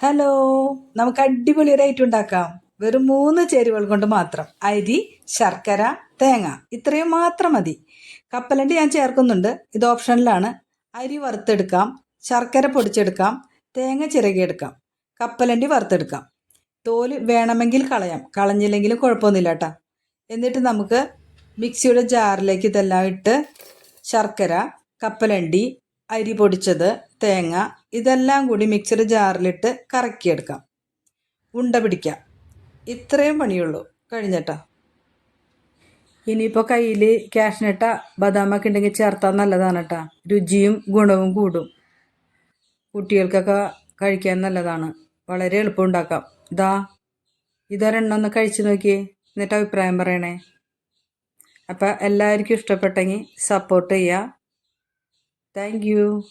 Hello നമുക്ക് അടിപൊളി item ഉണ്ടാക്കാം. വെറും മൂന്ന് ചേരുവകൾ കൊണ്ട് മാത്രം. അരി ശർക്കര തേങ്ങ. ഇത്രയും മാത്രം മതി. കപ്പലണ്ടി ഞാൻ ചേർക്കുന്നുണ്ട്. ഇത് ഓപ്ഷനിലാണ്. അരി വറുത്തെടുക്കാം. ശർക്കര പൊടിച്ചെടുക്കാം. തേങ്ങ ചിറകിയെടുക്കാം കപ്പലണ്ടി വറുത്തെടുക്കാം. തോൽ വേണമെങ്കിൽ കളയാം. കളഞ്ഞില്ലെങ്കിലും കുഴപ്പമൊന്നുമില്ല കേട്ടോ. എന്നിട്ട് നമുക്ക് മിക്സിയുടെ ജാറിലേക്ക് ഇതെല്ലാം ഇട്ട് ശർക്കര കപ്പലണ്ടി അരി പൊടിച്ചത് തേങ്ങ ഇതെല്ലാം കൂടി മിക്സർ ജാറിലിട്ട് കറക്കിയെടുക്കാം. ഉണ്ട പിടിക്കാം. ഇത്രയും പണിയുള്ളൂ. കഴിഞ്ഞിട്ടാ. ഇനിയിപ്പോൾ കയ്യിൽ ക്യാഷ്നട്ട ബദാമൊക്കെ ഉണ്ടെങ്കിൽ ചേർത്താൽ നല്ലതാണ് കേട്ടോ രുചിയും ഗുണവും കൂടും. കുട്ടികൾക്കൊക്കെ കഴിക്കാൻ നല്ലതാണ്. വളരെ എളുപ്പം ഉണ്ടാക്കാം. ഇതാ ഇതൊരെണ്ണം ഒന്ന് കഴിച്ചു നോക്കിയേ. എന്നിട്ട് അഭിപ്രായം പറയണേ. അപ്പം എല്ലാവർക്കും ഇഷ്ടപ്പെട്ടെങ്കിൽ സപ്പോർട്ട് ചെയ്യുക Thank you.